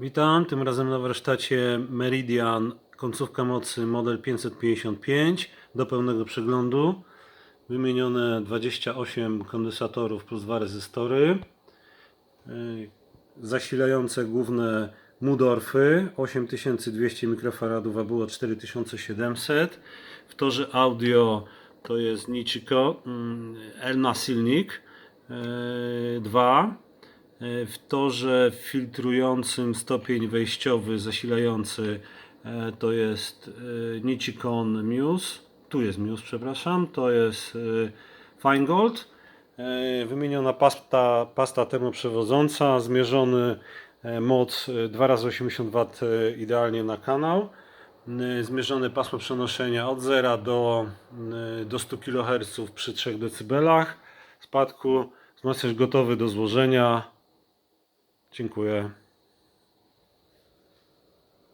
Witam, tym razem na warsztacie Meridian, końcówka mocy model 555 do pełnego przeglądu. Wymienione 28 kondensatorów plus dwa rezystory. Yy, Zasilające główne Mudorfy 8200 mikrofaradów, a było 4700. W torze audio to jest Nichiko mm, Elna Silnik 2. W torze filtrującym stopień wejściowy zasilający e, to jest e, Nichicon Muse. Tu jest Muse, przepraszam. To jest e, Feingold. E, Wymieniona pasta, pasta termoprzewodząca, zmierzony e, moc 2x80W e, idealnie na kanał. E, Zmierzone pasmo przenoszenia od 0 do, e, do 100 kHz przy 3 dB spadku. Wzmacniacz gotowy do złożenia. Dziękuję.